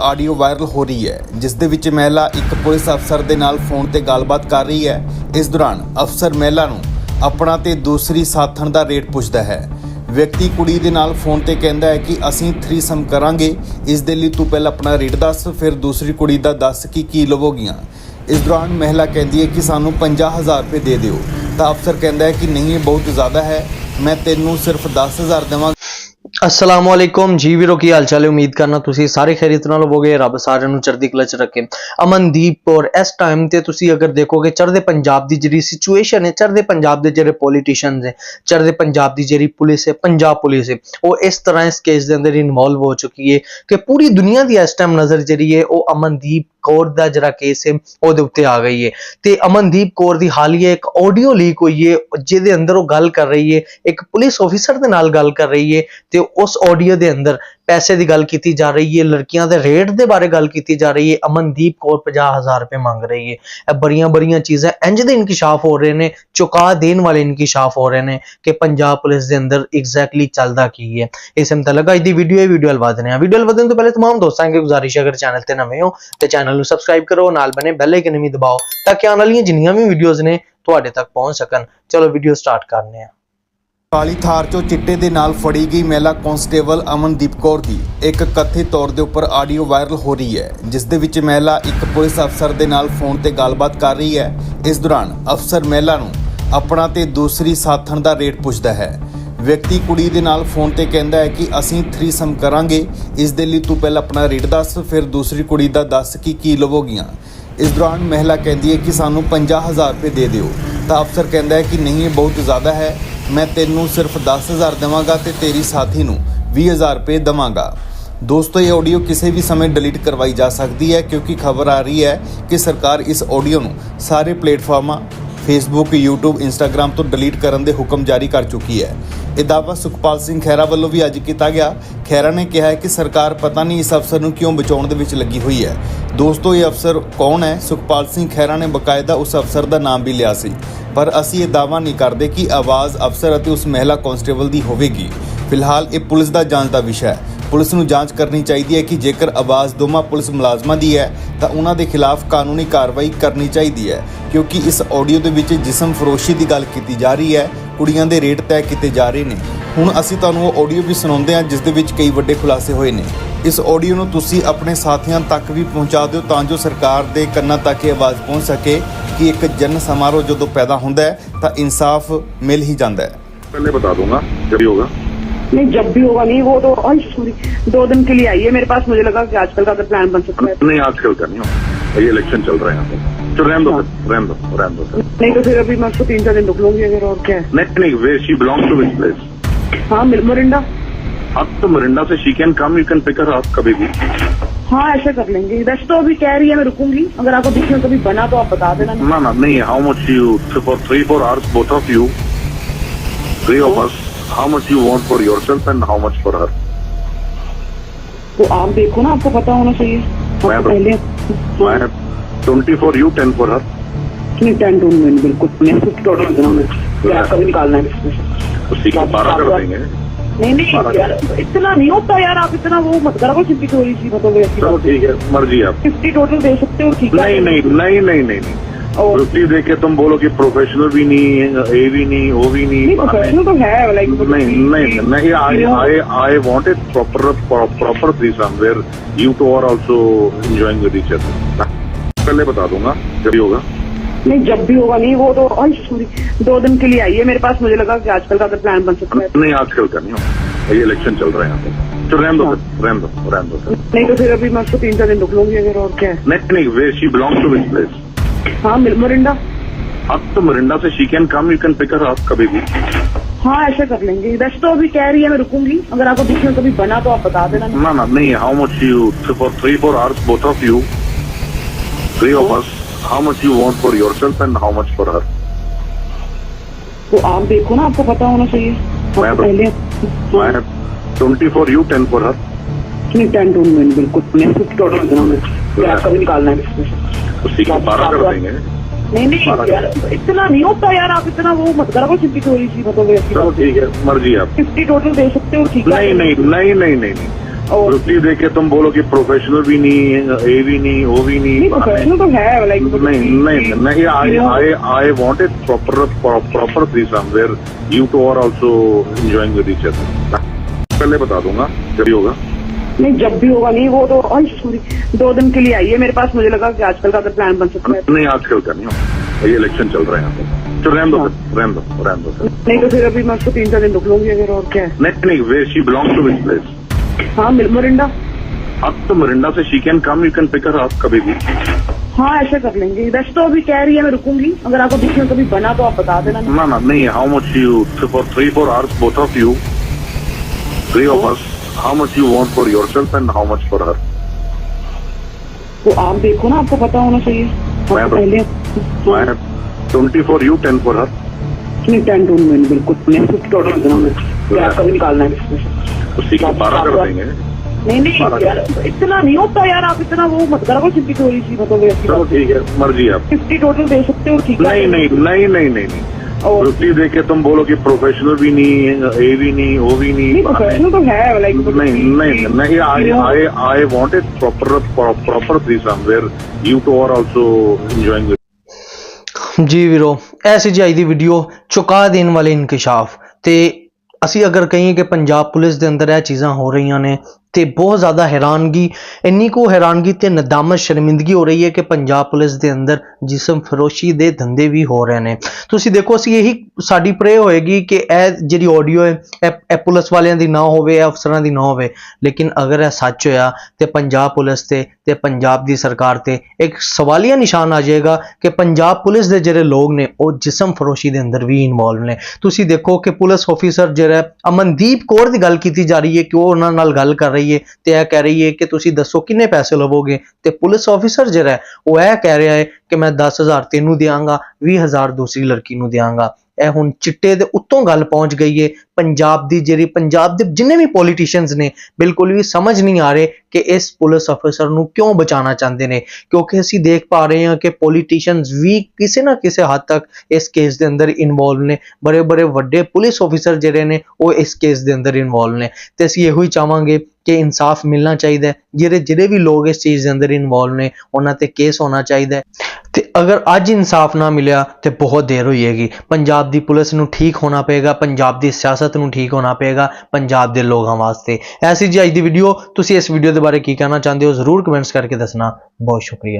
Audio viral ਹੋ ਰਹੀ ਹੈ, ਜਿਸ ਦੇ ਵਿੱਚ ਮਹਿਲਾ ਇੱਕ ਪੁਲਿਸ ਅਫਸਰ ਦੇ ਨਾਲ ਫੋਨ ਤੇ ਗੱਲਬਾਤ ਕਰ ਰਹੀ ਹੈ। ਇਸ ਦੌਰਾਨ ਅਫਸਰ ਮਹਿਲਾ ਨੂੰ ਆਪਣਾ ਤੇ ਦੂਸਰੀ ਸਾਥਣ ਦਾ ਰੇਟ ਪੁੱਛਦਾ ਹੈ। ਵਿਅਕਤੀ ਕੁੜੀ ਦੇ ਨਾਲ ਫੋਨ ਤੇ ਕਹਿੰਦਾ ਹੈ ਕਿ ਅਸੀਂ ਥ੍ਰੀਸਮ ਕਰਾਂਗੇ, ਇਸ ਦੇ ਲਈ ਤੂੰ ਪਹਿਲਾਂ ਆਪਣਾ ਰੇਟ ਦੱਸ, ਫਿਰ ਦੂਸਰੀ ਕੁੜੀ ਦਾ ਦੱਸ ਕਿ ਕੀ ਲਵੋਗੀਆਂ। ਇਸ ਦੌਰਾਨ ਮਹਿਲਾ ਕਹਿੰਦੀ ਹੈ ਕਿ ਸਾਨੂੰ 50000 ਰੁਪਏ ਦੇ ਦਿਓ। ਤਾਂ ਅਫਸਰ ਕਹਿੰਦਾ ਹੈ ਕਿ ਨਹੀਂ, ਇਹ ਬਹੁਤ ਜ਼ਿਆਦਾ ਹੈ। ਮੈਂ ਤੈਨੂੰ ਸਿਰਫ 10000 ਦੇਵਾਂਗਾ। ਅਸਲਾਮ ਵਾਲੇਕੁਮ ਜੀ ਵੀਰੋ ਕੀ ਹਾਲ ਚਾਲ ਹੈ? ਉਮੀਦ ਕਰਨਾ ਤੁਸੀਂ ਸਾਰੇ ਖੈਰੀਤ ਨਾਲ ਹੋਵੋਗੇ, ਰੱਬ ਸਾਰਿਆਂ ਨੂੰ ਚੜ੍ਹਦੀ ਕਲਾ ਚ ਰੱਖੇ। ਅਮਨਦੀਪ ਔਰ ਇਸ ਟਾਈਮ ਤੇ ਤੁਸੀਂ ਅਗਰ ਦੇਖੋਗੇ, ਚੜ੍ਹਦੇ ਪੰਜਾਬ ਦੀ ਜਿਹੜੀ ਸਿਚੁਏਸ਼ਨ ਹੈ, ਚੜ੍ਹਦੇ ਪੰਜਾਬ ਦੇ ਜਿਹੜੇ ਪੋਲੀਟੀਸ਼ੀਅਨਸ ਹੈ, ਚੜ੍ਹਦੇ ਪੰਜਾਬ ਦੀ ਜਿਹੜੀ ਪੁਲਿਸ ਹੈ, ਪੰਜਾਬ ਪੁਲਿਸ ਹੈ, ਉਹ ਇਸ ਤਰ੍ਹਾਂ ਇਸ ਕੇਸ ਦੇ ਅੰਦਰ ਇਨਵੋਲਵ ਹੋ ਚੁੱਕੀ ਹੈ ਕਿ ਪੂਰੀ ਦੁਨੀਆ ਦੀ ਇਸ ਟਾਈਮ ਨਜ਼ਰ ਜਿਹੜੀ ਹੈ, ਉਹ ਅਮਨਦੀਪ ਕੌਰ ਦਾ ਜਿਹੜਾ ਕੇਸ ਹੈ, ਉਹਦੇ ਉੱਤੇ ਆ ਗਈ ਹੈ। ਤੇ ਅਮਨਦੀਪ ਕੌਰ ਦੀ ਹਾਲੀਆ ਇੱਕ ਆਡੀਓ ਲੀਕ ਹੋਈ ਹੈ, ਜਿਹਦੇ ਅੰਦਰ ਉਹ ਗੱਲ ਕਰ ਰਹੀ ਹੈ, ਇੱਕ ਪੁਲਿਸ ਅਫੀਸਰ ਦੇ ਨਾਲ ਗੱਲ ਕਰ ਰਹੀ ਹੈ, ਤੇ ਉਸ ਆਡੀਓ ਦੇ ਅੰਦਰ ਪੈਸੇ ਦੀ ਗੱਲ ਕੀਤੀ ਜਾ ਰਹੀ ਹੈ ਲੜਕੀਆਂ ਦੇ ਰੇਟ ਦੇ ਬਾਰੇ ਗੱਲ ਕੀਤੀ ਜਾ ਰਹੀ ਹੈ ਅਮਨਦੀਪ ਕੌਰ 50000 ਰੁਪਏ ਮੰਗ ਰਹੀ ਹੈ ਇਹ ਬੜੀਆਂ ਬੜੀਆਂ ਚੀਜ਼ਾਂ ਇੰਜ ਦੇ ਇਨਕਿਸ਼ਾਫ ਹੋ ਰਹੇ ਨੇ ਚੁਕਾ ਦੇਣ ਵਾਲੇ ਇਨਕਿਸ਼ਾਫ ਹੋ ਰਹੇ ਨੇ ਕਿ ਪੰਜਾਬ ਪੁਲਿਸ ਦੇ ਅੰਦਰ ਐਗਜ਼ੈਕਟਲੀ ਚੱਲਦਾ ਕੀ ਹੈ ਇਸ ਮੁਤਲਕ ਅੱਜ ਦੀ ਵੀਡੀਓ ਇਹ ਵੀਡੀਓ ਹਲਵਾ ਦਨੇ ਆ ਵੀਡੀਓ ਹਲਵਾ ਦੇਣ ਤੋਂ ਪਹਿਲੇ तमाम ਦੋਸਤਾਂ ਨੂੰ ਗੁਜ਼ਾਰਿਸ਼ ਹੈ ਅਗਰ ਚੈਨਲ ਤੇ ਨਵੇਂ ਹੋ ਤੇ ਚੈਨਲ ਨੂੰ ਸਬਸਕ੍ਰਾਈਬ ਕਰੋ ਨਾਲ ਬਨੇ ਬੈਲ ਆਈਕਨ ਵੀ ਦਬਾਓ ਤਾਂ ਕਿ ਆਉਣ ਵਾਲੀਆਂ ਜਿੰਨੀਆਂ ਵੀ ਵੀਡੀਓਜ਼ ਨੇ ਤੁਹਾਡੇ ਤੱਕ ਪਹੁੰਚ ਸਕਣ ਚਲੋ ਵੀਡੀਓ ਸਟਾਰਟ ਕਰਨੇ ਆ ਕਾਲੀ ਥਾਰ 'ਚੋਂ ਚਿੱਟੇ ਦੇ ਨਾਲ ਫੜੀ ਗਈ ਮਹਿਲਾ ਕਾਂਸਟੇਬਲ ਅਮਨਦੀਪ ਕੌਰ ਦੀ। ਇੱਕ ਕਥਿਤ ਤੌਰ ਦੇ ਉੱਪਰ ਆਡੀਓ ਵਾਇਰਲ ਹੋ ਰਹੀ ਹੈ, ਜਿਸ ਦੇ ਵਿੱਚ ਮਹਿਲਾ ਇੱਕ ਪੁਲਿਸ ਅਫਸਰ ਦੇ ਨਾਲ ਫੋਨ ਤੇ ਗੱਲਬਾਤ ਕਰ ਰਹੀ ਹੈ। ਇਸ ਦੌਰਾਨ ਅਫਸਰ ਮਹਿਲਾ ਨੂੰ ਆਪਣਾ ਤੇ ਦੂਸਰੀ ਸਾਥਣ ਦਾ ਰੇਟ ਪੁੱਛਦਾ ਹੈ। ਵਿਅਕਤੀ ਕੁੜੀ ਦੇ ਨਾਲ ਫੋਨ ਤੇ ਕਹਿੰਦਾ ਹੈ ਕਿ ਅਸੀਂ ਥ੍ਰੀਸਮ ਕਰਾਂਗੇ, ਇਸ ਦੇ ਲਈ ਤੂੰ ਪਹਿਲਾਂ ਆਪਣਾ ਰੇਟ ਦੱਸ, ਫਿਰ ਦੂਸਰੀ ਕੁੜੀ ਦਾ ਦੱਸ ਕਿ ਕੀ ਲਵੋਗੀਆਂ। ਇਸ ਦੌਰਾਨ ਮਹਿਲਾ ਕਹਿੰਦੀ ਹੈ ਕਿ ਸਾਨੂੰ 50000 ਰੁਪਏ ਦੇ ਦਿਓ। ਤਾਂ ਅਫਸਰ ਕਹਿੰਦਾ ਹੈ ਕਿ ਨਹੀਂ, ਇਹ ਬਹੁਤ ਜ਼ਿਆਦਾ ਹੈ। ਮੈਂ ਤੈਨੂੰ ਸਿਰਫ 10000 ਦੇਵਾਂਗਾ ਤੇ ਤੇਰੀ ਸਾਥੀ ਨੂੰ 20000 ਰੁਪਏ ਦੇਵਾਂਗਾ। ਦੋਸਤੋ, ਇਹ ਆਡੀਓ ਕਿਸੇ ਵੀ ਸਮੇਂ ਡਿਲੀਟ ਕਰਵਾਈ ਜਾ ਸਕਦੀ ਹੈ, ਕਿਉਂਕਿ ਖਬਰ ਆ ਰਹੀ ਹੈ ਕਿ ਸਰਕਾਰ ਇਸ ਆਡੀਓ ਨੂੰ ਸਾਰੇ ਪਲੇਟਫਾਰਮਾਂ ਫੇਸਬੁੱਕ YouTube, Instagram ਤੋਂ ਡਿਲੀਟ ਕਰਨ ਦੇ ਹੁਕਮ ਜਾਰੀ ਕਰ ਚੁੱਕੀ ਹੈ। ਇਹ ਦਾਅਵਾ ਸੁਖਪਾਲ ਸਿੰਘ ਖਹਿਰਾ ਵੱਲੋਂ ਵੀ ਅੱਜ ਕੀਤਾ ਗਿਆ। ਖਹਿਰਾ ਨੇ ਕਿਹਾ ਹੈ ਕਿ ਸਰਕਾਰ ਪਤਾ ਨਹੀਂ ਇਸ ਅਫਸਰ ਨੂੰ ਕਿਉਂ ਬਚਾਉਣ ਦੇ ਵਿੱਚ ਲੱਗੀ ਹੋਈ ਹੈ। ਦੋਸਤੋ, ਇਹ ਅਫਸਰ ਕੌਣ ਹੈ? ਸੁਖਪਾਲ ਸਿੰਘ ਖਹਿਰਾ ਨੇ ਬਕਾਇਦਾ ਉਸ ਅਫਸਰ ਦਾ ਨਾਮ ਵੀ ਲਿਆ ਸੀ। ਪਰ ਅਸੀਂ ਇਹ ਦਾਅਵਾ ਨਹੀਂ ਕਰਦੇ ਕਿ ਆਵਾਜ਼ ਅਫਸਰ ਅਤੇ ਉਸ ਮਹਿਲਾ ਕਾਂਸਟੇਬਲ ਦੀ ਹੋਵੇਗੀ। ਫਿਲਹਾਲ ਇਹ ਪੁਲਿਸ ਦਾ ਜਾਂਚ ਦਾ ਵਿਸ਼ਾ ਹੈ। ਪੁਲਿਸ ਨੂੰ ਜਾਂਚ ਕਰਨੀ ਚਾਹੀਦੀ ਹੈ ਕਿ ਜੇਕਰ ਆਵਾਜ਼ ਦੋਵਾਂ ਪੁਲਿਸ ਮੁਲਾਜ਼ਮਾਂ ਦੀ ਹੈ, ਤਾਂ ਉਹਨਾਂ ਦੇ ਖਿਲਾਫ ਕਾਨੂੰਨੀ ਕਾਰਵਾਈ ਕਰਨੀ ਚਾਹੀਦੀ ਹੈ। ਕਿਉਂਕਿ ਇਸ ਆਡੀਓ ਦੇ ਵਿੱਚ ਜਿਸਮ ਫਰੋਸ਼ੀ ਦੀ ਗੱਲ ਕੀਤੀ ਜਾ ਰਹੀ ਹੈ ਕੁੜੀਆਂ ਦੇ ਰੇਟ ਤੈਅ ਕੀਤੇ ਜਾ ਰਹੇ ਨੇ ਹੁਣ ਅਸੀਂ ਤੁਹਾਨੂੰ ਉਹ ਆਡੀਓ ਵੀ ਸੁਣਾਉਂਦੇ ਹਾਂ ਜਿਸ ਦੇ ਵਿੱਚ ਕਈ ਵੱਡੇ ਖੁਲਾਸੇ ਹੋਏ ਨੇ ਇਸ ਆਡੀਓ ਨੂੰ ਤੁਸੀਂ ਆਪਣੇ ਸਾਥੀਆਂ ਤੱਕ ਵੀ ਪਹੁੰਚਾ ਦਿਓ ਤਾਂ ਜੋ ਸਰਕਾਰ ਦੇ ਕੰਨਾਂ ਤੱਕ ਇਹ ਆਵਾਜ਼ ਪਹੁੰਚ ਸਕੇ ਕਿ ਇੱਕ ਜਨ ਸਮਾਰੋਹ ਜਦੋਂ ਪੈਦਾ ਹੁੰਦਾ ਹੈ ਤਾਂ ਇਨਸਾਫ ਮਿਲ ਹੀ ਜਾਂਦਾ ਹੈ पहले बता दूंगा जब भी होगा नहीं जब भी होगा नहीं वो तो आई सॉरी दो दिन के लिए आई है मेरे पास मुझे लगा कि आजकल का अगर प्लान बन सकता है नहीं आजकल का नहीं होगा ये इलेक्शन चल रहे हैं यहाँ पे। तो रहने दो रहने दो रहने दो। नहीं तो फिर अभी मैं उसको तीन चार दिन रुक लूँगी अगर और क्या है। नहीं नहीं way she belong to which place हाँ मोरिंडा। अब तो मरिंडा से she can come you can pick her up कभी भी। हाँ ऐसा कर लेंगे। वैसे तो अभी कह रही है मैं रुकूँगी। अगर आपको बीच में कभी बना तो आप बता देना। ना ना नहीं how much you for three four hours both of you three of us how much you want for your yourself and how much for her तो आप देखो ना आपको पता होना चाहिए। मैं आपको तो- पहले मैं twenty for you ten for हर नहीं टेन टू में बिल्कुल मैं फिफ्टी टोटल देना मैं फिर आपका भी निकालना है इसमें उसी का बारह कर देंगे नहीं नहीं यार इतना नहीं होता यार आप इतना वो मत करो चिंती चोरी सी मतलब चलो ठीक है मर्जी आप फिफ्टी टोटल दे सकते हो ठीक है नहीं नहीं नहीं नहीं नहीं और फिफ्टी देके तुम बोलो कि प्रोफेशनल भी नहीं ए भी नहीं ओ भी नहीं प्रोफेशनल तो है लाइक नहीं नहीं नहीं I I I want it proper proper threesome where you two are also enjoying with each other पहले बता दूँगा जब भी होगा। नहीं जब भी होगा नहीं वो तो सॉरी दो दिन के लिए आई है मेरे पास मुझे लगा कि आजकल का अगर प्लान बन सकता है। नहीं आजकल का नहीं होगा। ये इलेक्शन चल रहा है यहाँ पे। तो रहने दो रहने दो रहने दो नहीं तो फिर अभी मैं उसको तीन चार दिन रुक लूँगी अगर और क्या है। नहीं नहीं way she belong to which place हाँ मोरिंडा। अब तो मरिंडा से she can come you can pick her up कभी भी। हाँ ऐसा कर लेंगे। वैसे तो अभी कह रही है मैं रुकूँगी। अगर आपको बीच में कभी बना तो आप बता देना ना। ना नहीं how much you for three four hours both of you three of us how much you want for yourself and how much for her तो आप देखो ना आपको पता होना चाहिए। तो- पहले twenty for you ten for her नहीं टेन टू में बिल्कुल। मैं टोटल भी निकालना है। उसी का बारह कर देंगे नहीं नहीं यार इतना नहीं होता यार आप इतना वो मत करो चिंती चोरी सी मतलब चलो ठीक है मर्जी आप फिफ्टी टोटल दे सकते हो ठीक है नहीं नहीं नहीं नहीं नहीं नहीं और रुपये दे के तुम बोलो कि प्रोफेशनल भी नहीं ये भी नहीं वो भी नहीं नहीं प्रोफेशनल तो है लाइक नहीं नहीं नहीं I I I want it proper proper threesome where you two are also enjoying with each other पहले बता दूंगा जब भी होगा नहीं जब भी होगा नहीं वो तो सॉरी दो दिन के लिए आई है मेरे पास मुझे लगा कि आजकल का अगर प्लान बन सकता है। नहीं आजकल का नहीं हो ये इलेक्शन चल रहे हैं यहाँ पे। तो रहने दो फिर, दो रहने दो नहीं तो फिर अभी मैं उसको तीन चार दिन रुक लूँगी अगर और क्या है। नहीं नहीं way she belong to which place हाँ मिल मोरिंडा। अब तो मरिंडा से she can come you can pick her up कभी भी। हाँ ऐसे कर लेंगे। वैसे तो अभी कह रही है मैं रुकूँगी। अगर आपको बीच में कभी बना तो आप बता देना ना। ना नहीं how much you for three four hours both of you three of us how much you want for yourself and how much for her तो आप देखो ना आपको पता होना चाहिए। मैं तो- पहले मैं twenty for you ten for her नहीं टेन टू मैंने बिल्कुल। टोटल देना मैं आपका भी निकालना है। तो बारह कर देंगे। नहीं नहीं यार इतना नहीं होता यार आप इतना वो मत करो फिफ्टी थोड़ी सी मतलब ठीक है मर्ज़ी आप। फिफ्टी टोटल दे सकते हो ठीक है? नहीं नहीं नहीं नहीं नहीं। नहीं और रुपये दे के तुम बोलो कि प्रोफेशनल भी नहीं ये भी नहीं वो भी नहीं नहीं प्रोफेशनल तो है लाइक नहीं नहीं नहीं I I I want it proper proper threesome where you two are also enjoying ਜੀ ਵੀਰੋ ਇਹ ਸੀ ਜੀ ਅੱਜ ਦੀ ਵੀਡੀਓ ਚੁਕਾ ਦੇਣ ਵਾਲੇ ਇਨਕਸ਼ਾਫ ਤੇ ਅਸੀਂ ਅਗਰ ਕਹੀਏ ਕਿ ਪੰਜਾਬ ਪੁਲਿਸ ਦੇ ਅੰਦਰ ਇਹ ਚੀਜ਼ਾਂ ਹੋ ਰਹੀਆਂ ਨੇ ਤੇ ਬਹੁਤ ਜ਼ਿਆਦਾ ਹੈਰਾਨਗੀ, ਇੰਨੀ ਕੁ ਹੈਰਾਨਗੀ ਤੇ ਨਦਾਮਤ ਸ਼ਰਮਿੰਦਗੀ ਹੋ ਰਹੀ ਹੈ ਕਿ ਪੰਜਾਬ ਪੁਲਿਸ ਦੇ ਅੰਦਰ ਜਿਸਮ ਫਰੋਸ਼ੀ ਦੇ ਧੰਦੇ ਵੀ ਹੋ ਰਹੇ ਨੇ। ਤੁਸੀਂ ਦੇਖੋ, ਅਸੀਂ ਇਹੀ ਸਾਡੀ ਪ੍ਰੇ ਹੋਏਗੀ ਕਿ ਇਹ ਜਿਹੜੀ ਆਡੀਓ ਹੈ, ਇਹ ਇਹ ਪੁਲਿਸ ਵਾਲਿਆਂ ਦੀ ਨਾ ਹੋਵੇ, ਇਹ ਅਫਸਰਾਂ ਦੀ ਨਾ ਹੋਵੇ। ਲੇਕਿਨ ਅਗਰ ਇਹ ਸੱਚ ਹੋਇਆ ਤੇ ਪੰਜਾਬ ਪੁਲਿਸ ਤੇ ਤੇ ਪੰਜਾਬ ਦੀ ਸਰਕਾਰ ਤੇ ਇੱਕ ਸਵਾਲੀਆ ਨਿਸ਼ਾਨ ਆ ਜਾਏਗਾ ਕਿ ਪੰਜਾਬ ਪੁਲਿਸ ਦੇ ਜਿਹੜੇ ਲੋਕ ਨੇ, ਉਹ ਜਿਸਮ ਫਰੋਸ਼ੀ ਦੇ ਅੰਦਰ ਵੀ ਇਨਵੋਲਵ ਨੇ। ਤੁਸੀਂ ਦੇਖੋ ਕਿ ਪੁਲਿਸ ਆਫੀਸਰ ਜਿਹੜਾ ਅਮਨਦੀਪ ਕੌਰ ਦੀ ਗੱਲ ਕੀਤੀ ਜਾ ਰਹੀ ਹੈ ਕਿ ਉਹ ਉਹਨਾਂ ਨਾਲ ਗੱਲ ਕਰ ਰਹੀ ਹੈ ਤੇ ਇਹ ਕਹਿ ਰਹੀ ਹੈ ਕਿ ਤੁਸੀਂ ਦੱਸੋ ਕਿੰਨੇ ਪੈਸੇ ਲਵੋਗੇ? ਤੇ ਪੁਲਿਸ ਆਫੀਸਰ ਜਿਹੜਾ ਹੈ, ਉਹ ਇਹ ਕਹਿ ਰਿਹਾ ਹੈ ਕਿ ਮੈਂ 10000 ਤੈਨੂੰ ਦਿਆਂਗਾ 20000 ਦੂਸਰੀ ਲੜਕੀ ਨੂੰ ਦਿਆਂਗਾ। ਇਹ ਹੁਣ ਚਿੱਟੇ ਦੇ ਉੱਤੋਂ ਗੱਲ ਪਹੁੰਚ ਗਈ ਹੈ ਪੰਜਾਬ ਦੀ ਜਿਹੜੀ ਪੰਜਾਬ ਦੇ ਜਿੰਨੇ ਵੀ ਪੋਲੀਟੀਸ਼ੀਅਨਸ ਨੇ ਬਿਲਕੁਲ ਵੀ ਸਮਝ ਨਹੀਂ ਆ ਰਹੇ ਕਿ ਇਸ ਪੁਲਿਸ ਅਫਸਰ ਨੂੰ ਕਿਉਂ ਬਚਾਉਣਾ ਚਾਹੁੰਦੇ ਨੇ। ਕਿਉਂਕਿ ਅਸੀਂ ਦੇਖ ਪਾ ਰਹੇ ਹਾਂ ਕਿ ਪੋਲੀਟੀਸ਼ੀਅਨਸ ਵੀ ਕਿਸੇ ਨਾ ਕਿਸੇ ਹੱਦ ਤੱਕ ਇਸ ਕੇਸ ਦੇ ਅੰਦਰ ਇਨਵੋਲਵ ਨੇ। ਬੜੇ ਬੜੇ ਵੱਡੇ ਪੁਲਿਸ ਅਫਸਰ ਜਿਹੜੇ ਨੇ ਉਹ ਇਸ ਕੇਸ ਦੇ ਅੰਦਰ ਇਨਵੋਲਵ ਨੇ। ਤੇ ਅਸੀਂ ਇਹੋ ਹੀ ਚਾਹਾਂਗੇ ਕਿ ਇਨਸਾਫ ਮਿਲਣਾ ਚਾਹੀਦਾ ਜਿਹੜੇ ਜਿਹੜੇ ਵੀ ਲੋਕ ਇਸ ਚੀਜ਼ ਦੇ ਅੰਦਰ ਇਨਵੋਲਵ ਨੇ, ਉਹਨਾਂ ਤੇ ਕੇਸ ਹੋਣਾ ਚਾਹੀਦਾ ਹੈ। ਤੇ ਅਗਰ ਅੱਜ ਇਨਸਾਫ ਨਾ ਮਿਲਿਆ, ਤੇ ਬਹੁਤ ਦੇਰ ਹੋਈਏਗੀ ਪੰਜਾਬ ਦੀ ਪੁਲਿਸ ਨੂੰ ਠੀਕ ਹੋਣਾ ਪਏਗਾ, ਪੰਜਾਬ ਦੀ ਸਿਆਸਤ ਨੂੰ ਠੀਕ ਹੋਣਾ ਪਏਗਾ, ਪੰਜਾਬ ਦੇ ਲੋਕਾਂ ਵਾਸਤੇ। ਐਸੀ ਜੀ ਅੱਜ ਦੀ ਵੀਡੀਓ ਤੁਸੀਂ ਇਸ ਵੀਡੀਓ ਦੇ ਬਾਰੇ ਕੀ ਕਹਿਣਾ ਚਾਹੁੰਦੇ ਹੋ, ਜ਼ਰੂਰ ਕਮੈਂਟਸ ਕਰਕੇ ਦੱਸਣਾ। ਬਹੁਤ ਸ਼ੁਕਰੀਆ।